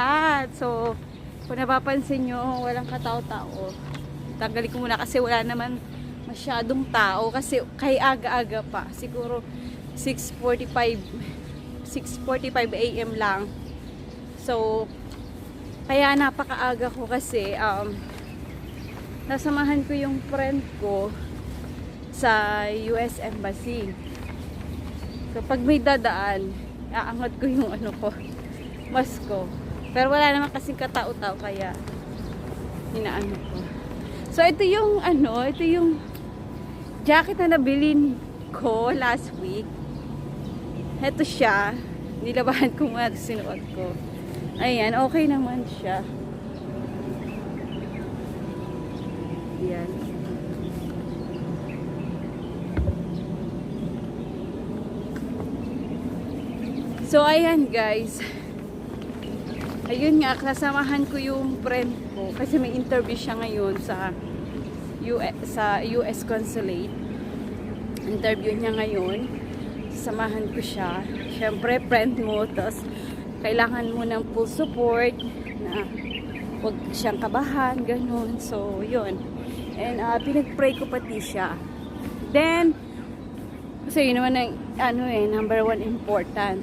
lahat. So, kung napapansin nyo, walang katao-tao. Tanggalin ko muna kasi wala naman masyadong tao. Kasi kay aga-aga pa. Siguro 6.45 6.45 a.m. lang. So, kaya napakaaga ko kasi um, nasamahan ko yung friend ko sa US Embassy. So, pag may dadaan, aangat ko yung ano ko, mask ko. Pero wala naman kasing katao-tao, kaya hinaano ko. So, ito yung ano, ito yung jacket na nabilin ko last week. Ito siya. Nilabahan ko nga, sinuot ko. Ayan, okay naman siya. Ayan. So, ayan guys. Ayun nga, kasamahan ko yung friend ko kasi may interview siya ngayon sa US, sa US Consulate. Interview niya ngayon. Samahan ko siya. Siyempre, friend mo. Tapos, kailangan mo ng full support na huwag siyang kabahan, ganun. So, yun. And, uh, pinag-pray ko pati siya. Then, kasi yun naman ang, ano eh, number one important.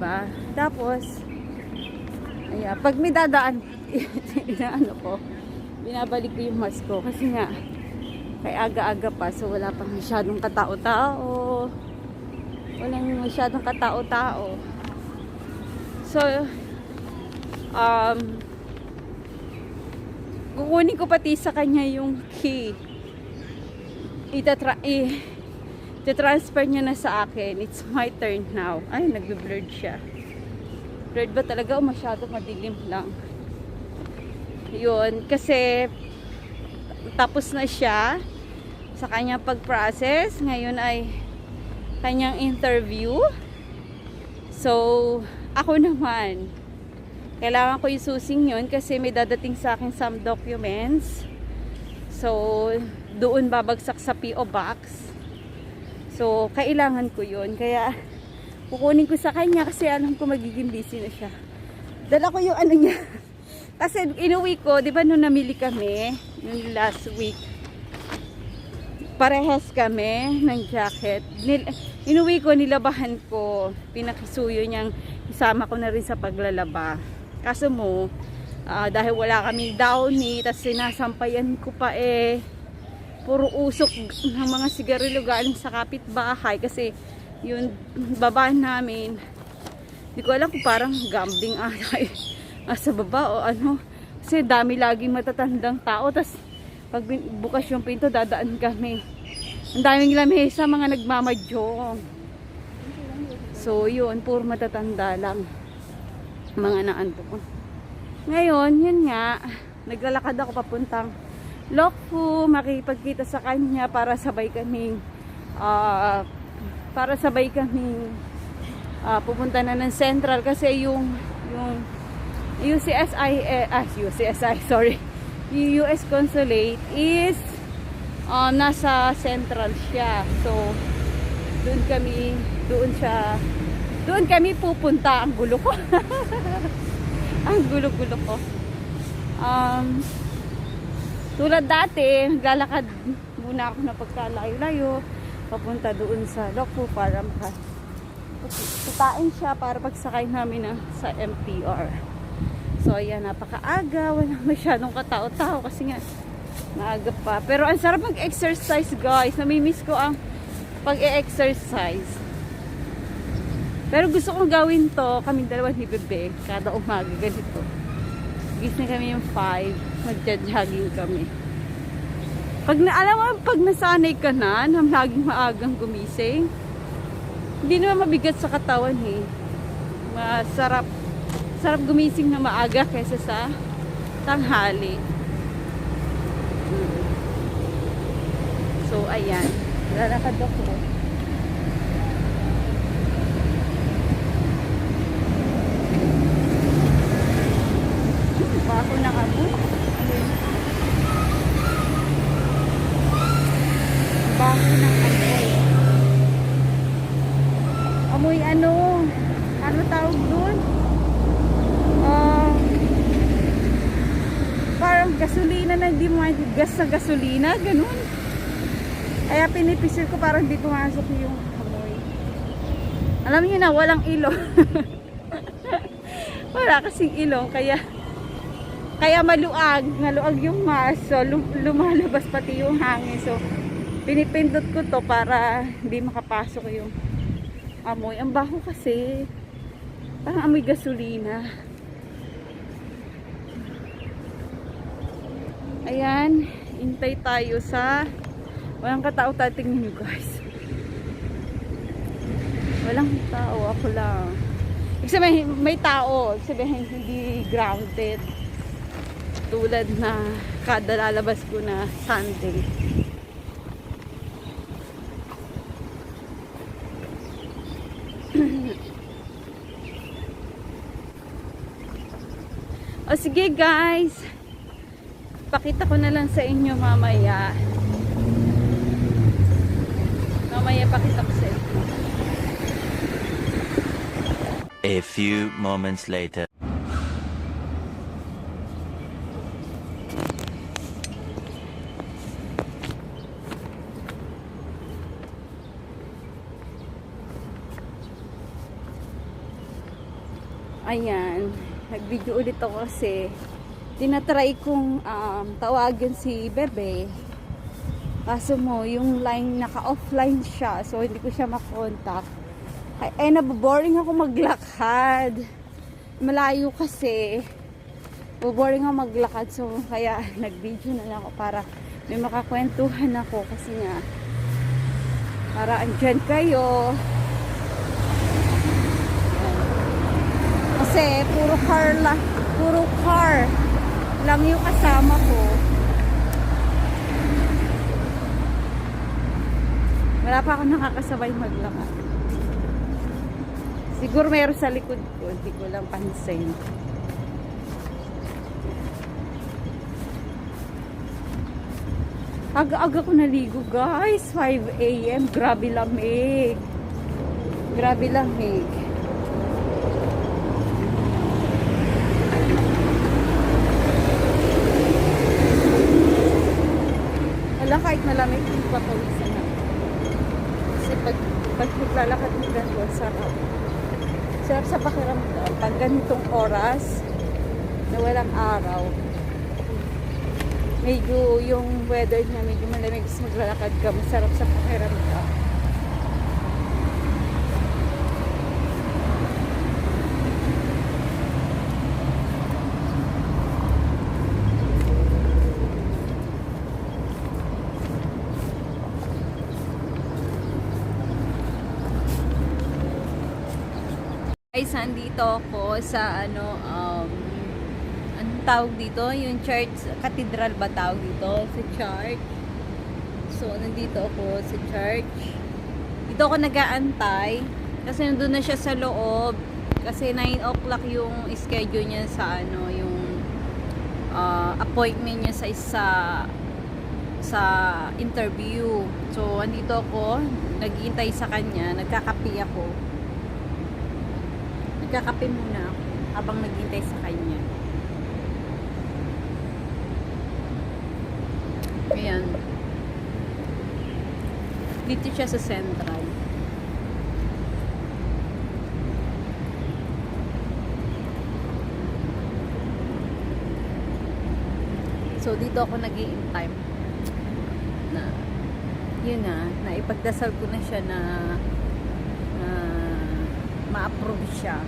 ba? Tapos ayan, pag may dadaan ano ko, binabalik ko yung mask ko kasi nga kay aga-aga pa so wala pang masyadong katao-tao. Walang masyadong katao-tao. So um kukunin ko pati sa kanya yung key. Itatra i transfer niya na sa akin. It's my turn now. Ay, nagbe-blurred siya. Blurred ba talaga o masyado madilim lang? Yun, kasi tapos na siya sa kanyang pag-process. Ngayon ay kanyang interview. So, ako naman, kailangan ko isusing yun kasi may dadating sa akin some documents. So, doon babagsak sa PO Box. So, kailangan ko yun. Kaya, kukunin ko sa kanya kasi alam ko magiging busy na siya. Dala ko yung ano niya. Kasi inuwi ko, di ba nung namili kami, nung last week, parehas kami ng jacket. Nil, inuwi ko, nilabahan ko, pinakisuyo niyang isama ko na rin sa paglalaba. Kaso mo, ah, dahil wala kami downy, tapos sinasampayan ko pa eh, puro usok ng mga sigarilyo galing sa kapitbahay kasi yung baba namin. Hindi ko alam kung parang gambling ata eh, nasa baba o ano. Kasi dami laging matatandang tao. Tas pag bukas yung pinto dadaan kami. Ang daming lamesa mga nagmamadyong so yun puro matatanda lang. Mga naanto ko ngayon yun nga naglalakad ako papuntang Lokfu, makipagkita sa kanya para sabay kaming ah, para sabay kaming ah, pupunta na ng Central kasi yung yung UCSI eh, ah, UCSI, sorry. US Consulate is um, nasa Central siya. So, doon kami, doon siya, doon kami pupunta. Ang gulo ko. Ang gulo-gulo ko. Um, tulad dati, naglalakad muna ako na pagkalayo-layo, papunta doon sa Lokpo maka kitain siya para pagsakay namin na, sa MTR. So, ayan, napakaaga, wala masyadong katao-tao kasi nga, maaga pa. Pero ang sarap mag-exercise, guys. Namimiss ko ang pag-e-exercise. Pero gusto kong gawin to, kaming dalawa ni Bebe, kada umaga, ganito. Gising kami yung 5, magja-jogging kami. Pag na, alam mo, pag nasanay ka na, na laging maagang gumising, hindi naman mabigat sa katawan eh. Masarap, sarap gumising na maaga kaysa sa tanghali. So, ayan. Lalakad ako. ano, ano tawag doon? Ah, parang gasolina na hindi mo gas sa gasolina, ganun. Kaya pinipisil ko parang hindi pumasok yung amoy. Alam niyo na, walang ilong. Wala kasing ilong, kaya kaya maluag, maluag yung mas, so lum- lumalabas pati yung hangin. So, pinipindot ko to para hindi makapasok yung amoy. Ang baho kasi, parang amoy gasolina. Ayan, intay tayo sa walang katao tayo tingnan nyo guys. Walang tao, ako lang. Ibig sabihin, may tao. Ibig sabihin, hindi grounded. Tulad na kada lalabas ko na Sunday. o sige guys. Pakita ko na lang sa inyo mamaya. Mamaya pakita ko sa inyo. A few moments later. Ayan, nag-video ulit ako kasi tinatry kong um, tawagan si Bebe. Kaso mo, yung line naka-offline siya, so hindi ko siya makontak. Ay, ay naboboring ako maglakad. Malayo kasi. Boboring ako maglakad, so kaya nag-video na lang ako para may makakwentuhan ako kasi nga para andyan kayo. Kasi puro car la, puro car lang yung kasama ko. Wala pa ako nakakasabay maglakad. Siguro meron sa likod ko, hindi ko lang pansin. Aga-aga ko naligo guys, 5 a.m. Grabe lamig. Grabe lamig. Wala kahit malamig, hindi pa pawisan na. Kasi pag, pag naglalakad mo ganito, sarap. Sarap sa pakiramdam. Pag ganitong oras, na walang araw, medyo yung weather niya medyo malamig, maglalakad ka, masarap sa pakiramdam. Guys, andito ako sa ano, um, anong tawag dito? Yung church, cathedral ba tawag dito? Sa church. So, nandito ako sa church. Dito ako nag-aantay. Kasi nandun na siya sa loob. Kasi 9 o'clock yung schedule niya sa ano, yung uh, appointment niya sa isa sa interview. So, andito ako, naghihintay sa kanya, nagkakapi ako nagkakape muna ako habang naghintay sa kanya. Ayan. Dito siya sa central. So, dito ako nag time na yun na, naipagdasal ko na siya na ma-approve siya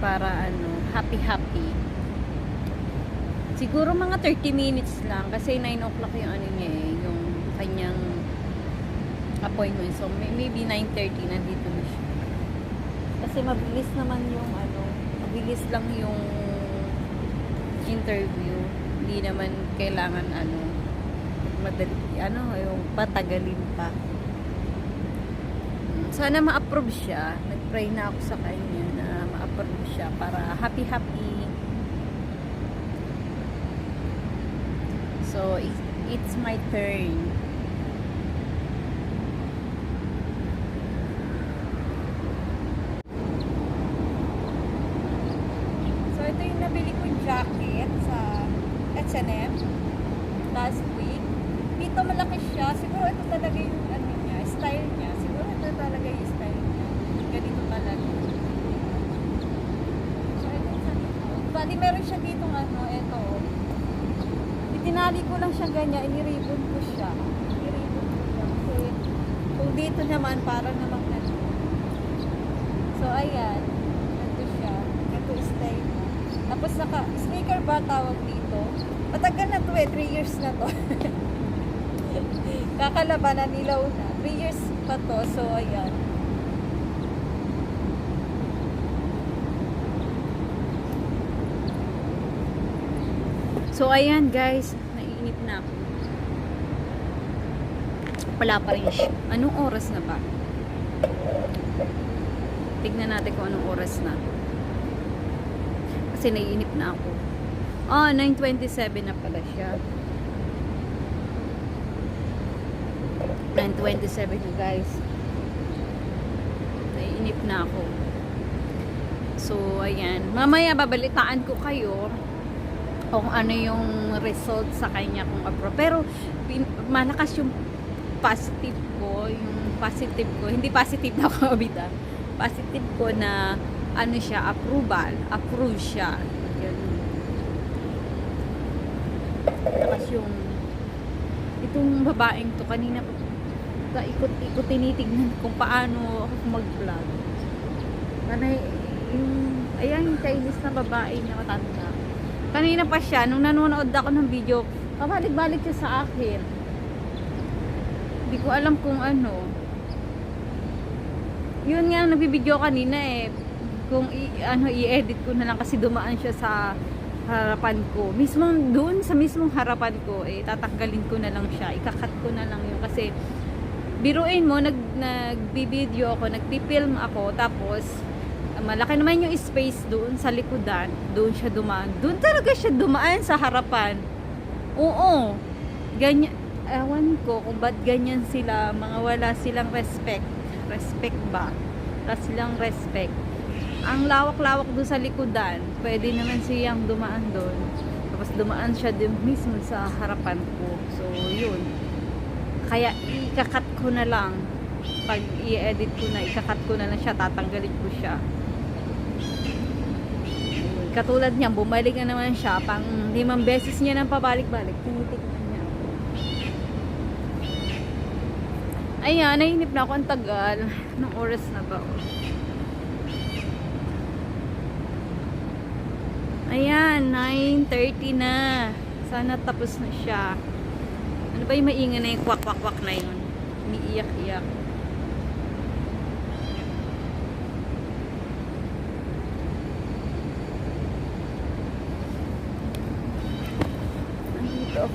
para ano, happy happy. Siguro mga 30 minutes lang kasi 9 o'clock yung ano niya eh, yung kanyang appointment. So may- maybe 9:30 nandito na siya. Kasi mabilis naman yung ano, mabilis lang yung interview. Hindi naman kailangan ano madali ano yung patagalin pa. Sana ma-approve siya. Nag-pray na ako sa kanya na ma-approve siya para happy-happy. So, it- it's my turn. H&M last week. Dito malaki siya. Siguro ito talaga yung ano niya, style niya. Siguro ito talaga yung style niya. Ganito talaga. So, ito sa likod. Bali, meron siya dito ano, ito. Itinali ko lang siya ganyan, iniribon ko siya. Iniribon ko siya. Kasi, kung dito naman, parang namang ano. So, ayan. Ito siya. Ito style niya. Tapos, naka, sneaker ba tawag dito? Matagal na to eh, 3 years na to. Kakalaban na nilaw na. 3 years pa to. So, ayan. So, ayan guys. Na ako. Wala pa rin siya. Anong oras na ba? Tignan natin kung anong oras na. Kasi naiinip na ako. Ah, 9.27 na pala siya. 9.27 na guys. Naiinip na ako. So, ayan. Mamaya babalitaan ko kayo kung ano yung result sa kanya kung approve. Pero, malakas yung positive ko, yung positive ko, hindi positive na ako, Abida. Positive ko na ano siya, approval, approve siya. Yun. Tapos yung itong babaeng to kanina pa ikot-ikot tinitignan kung paano ako mag-vlog. Kanay, yung, ayan yung Chinese na babae na matanda. Kanina pa siya, nung nanonood ako ng video, pabalik-balik siya sa akin. Hindi ko alam kung ano. Yun nga, nagbibideo kanina eh. Kung ano, i-edit ko na lang kasi dumaan siya sa harapan ko. Mismo doon sa mismong harapan ko, eh, tatanggalin ko na lang siya. Ikakat ko na lang yun kasi biruin mo, nag, nagbibideo ako, nagpipilm ako, tapos malaki naman yung space doon sa likodan, doon siya dumaan. Doon talaga siya dumaan sa harapan. Oo. Ganyan, ewan ko kung ba't ganyan sila, mga wala silang respect. Respect ba? Wala silang respect. Ang lawak-lawak doon sa likodan, pwede naman siyang dumaan doon. Tapos dumaan siya din mismo sa harapan ko. So, yun. Kaya ikakat ko na lang. Pag i-edit ko na, ikakat ko na lang siya, tatanggalin ko siya. Katulad niya, bumalik na naman siya. Pang limang beses niya nang pabalik-balik. Tinitignan niya. Ayan, nainip na ako ang tagal. Anong oras na ba? Ayan, 9.30 na. Sana tapos na siya. Ano ba yung maingay na yung kwak-kwak-kwak na yun? Umiiyak-iyak. Nandito ako guys. Simba. Silipin natin ito. Doon yung di-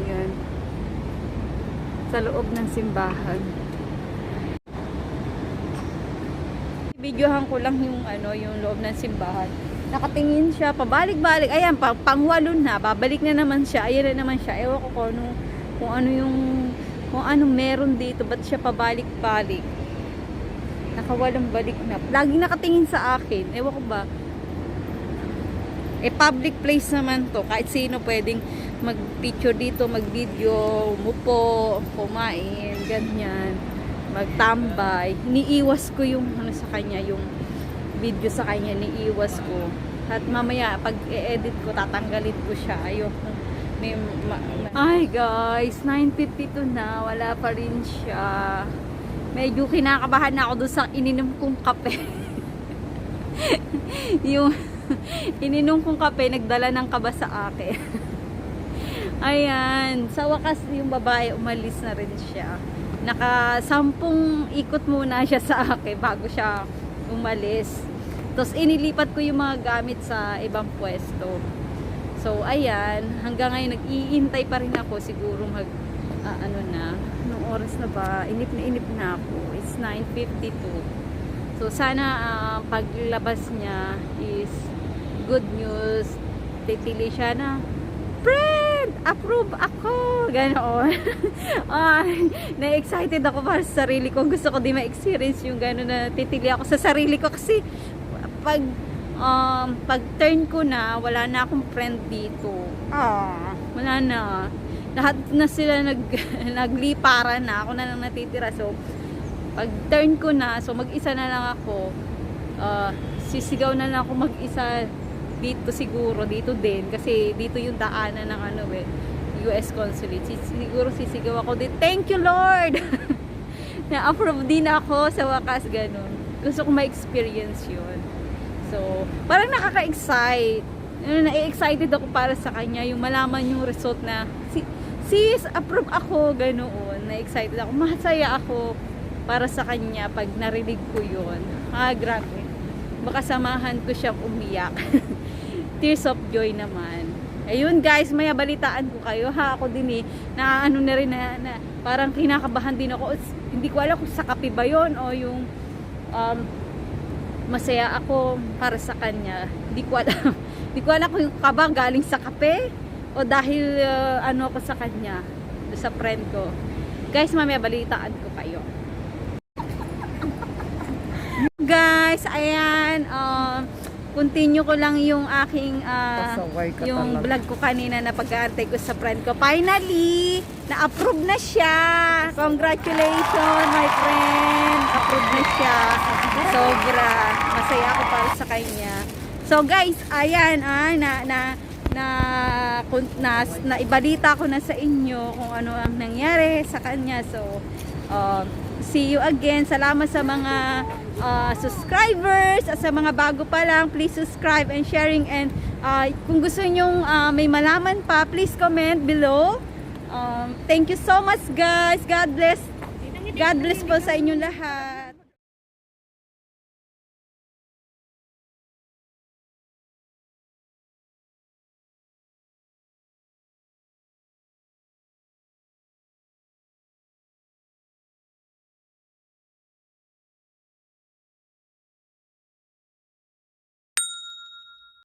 Ayan. Sa loob ng simbahan. Videohan ko lang yung ano, yung loob ng simbahan. Nakatingin siya, pabalik-balik. Ayan, pa, pangwalo na. Babalik na naman siya. Ayan na naman siya. Ewan ko kung ano, kung ano yung kung ano meron dito. Ba't siya pabalik-balik? Nakawalang balik na. Laging nakatingin sa akin. Ewan ko ba? Eh, public place naman to. Kahit sino pwedeng mag-picture dito, mag-video, umupo, kumain, ganyan. Magtambay. Iniiwas ko yung ano sa kanya, yung video sa kanya, iniiwas ko. At mamaya, pag i-edit ko, tatanggalin ko siya. Ayoko. Ay, guys, 9.52 na. Wala pa rin siya. Medyo kinakabahan na ako doon sa ininom kong kape. yung ininom kong kape, nagdala ng kaba sa akin. Ayan. Sa wakas, yung babae, umalis na rin siya. Naka sampung ikot muna siya sa akin bago siya umalis. Tapos inilipat ko yung mga gamit sa ibang pwesto. So, ayan, hanggang ngayon nag-iintay pa rin ako siguro mag, ah, ano na, anong oras na ba? Inip na inip na ako. It's 9.52. So, sana ah, paglabas niya is good news. Titili siya na, Friend! Approve ako! Ganon. Ay, na-excited ako para sa sarili ko. Gusto ko din ma-experience yung gano'n na titili ako sa sarili ko kasi pag um, pag turn ko na, wala na akong friend dito. Ah, wala na. Lahat na sila nag, nagliparan na. Ako na lang natitira. So, pag turn ko na, so mag-isa na lang ako. Ah, sisigaw na lang ako mag-isa dito siguro, dito din. Kasi dito yung daanan ng ano eh, US Consulate. Siguro sisigaw ako din. Thank you Lord! Na-approve din ako sa wakas ganun. Gusto ko ma-experience yun. So, parang nakaka-excite. Ano, Na-excited ako para sa kanya. Yung malaman yung result na, si, sis, approve ako, ganoon. Na-excited ako. Masaya ako para sa kanya pag narinig ko yun. Ah, grabe. Baka samahan ko siyang umiyak. Tears of joy naman. Ayun guys, may balitaan ko kayo ha. Ako din eh, na ano na rin na, na parang kinakabahan din ako. It's- Hindi ko alam kung sa kape ba yun o yung um, masaya ako para sa kanya. Hindi ko alam. Hindi ko alam kung yung kaba galing sa kape o dahil uh, ano ako sa kanya, sa friend ko. Guys, mamaya balitaan ko kayo. Guys, ayan, um, continue ko lang yung aking ka yung talaga. vlog ko kanina na pag-aantay ko sa friend ko. Finally, na-approve na siya. Congratulations, my friend. Approve na siya. Sobra. Masaya ako para sa kanya. So guys, ayan ah, na na na, kun, na, na ibalita ko na sa inyo kung ano ang nangyari sa kanya. So, um, see you again. Salamat sa mga uh, subscribers sa mga bago pa lang. Please subscribe and sharing and uh, kung gusto nyong uh, may malaman pa, please comment below. Um, thank you so much guys. God bless. God bless po sa inyong lahat.